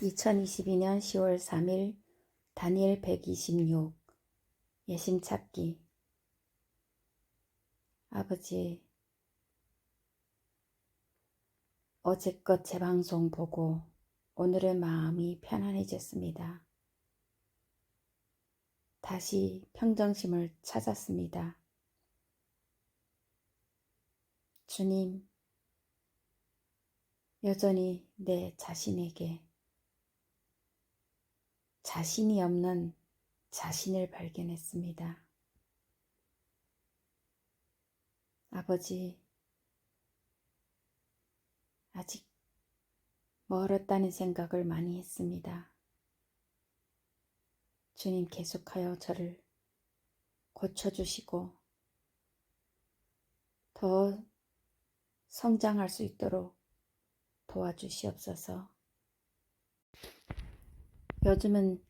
2022년 10월 3일 다니엘 126 예심 찾기 아버지 어제껏 재방송 보고 오늘의 마음이 편안해졌습니다. 다시 평정심을 찾았습니다. 주님, 여전히 내 자신에게 자신이 없는 자신을 발견했습니다. 아버지, 아직 멀었다는 생각을 많이 했습니다. 주님 계속하여 저를 고쳐주시고 더 성장할 수 있도록 도와주시옵소서. 요즘은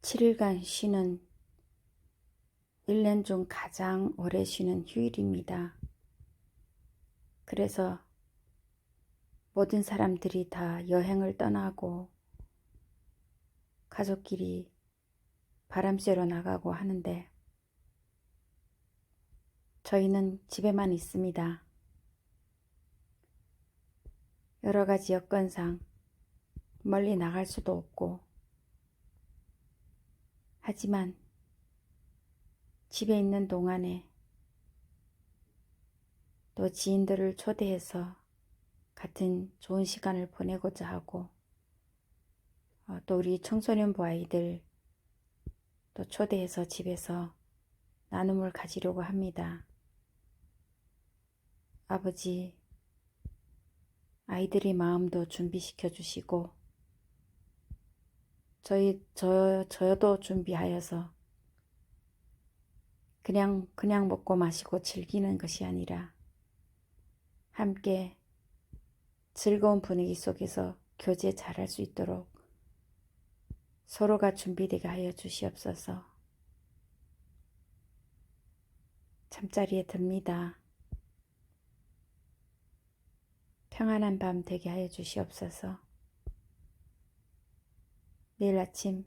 7일간 쉬는 1년 중 가장 오래 쉬는 휴일입니다. 그래서 모든 사람들이 다 여행을 떠나고 가족끼리 바람 쐬러 나가고 하는데 저희는 집에만 있습니다. 여러 가지 여건상 멀리 나갈 수도 없고 하지만 집에 있는 동안에 또 지인들을 초대해서 같은 좋은 시간을 보내고자 하고 어, 또 우리 청소년부 아이들 또 초대해서 집에서 나눔을 가지려고 합니다. 아버지, 아이들의 마음도 준비시켜 주시고, 저희, 저, 저도 준비하여서 그냥, 그냥 먹고 마시고 즐기는 것이 아니라 함께 즐거운 분위기 속에서 교제 잘할 수 있도록 서로가 준비되게 하여 주시옵소서. 잠자리에 듭니다. 평안한 밤 되게 하여 주시옵소서. 내일 아침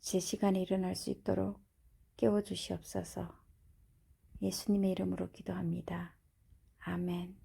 제 시간에 일어날 수 있도록 깨워 주시옵소서. 예수님의 이름으로 기도합니다. 아멘.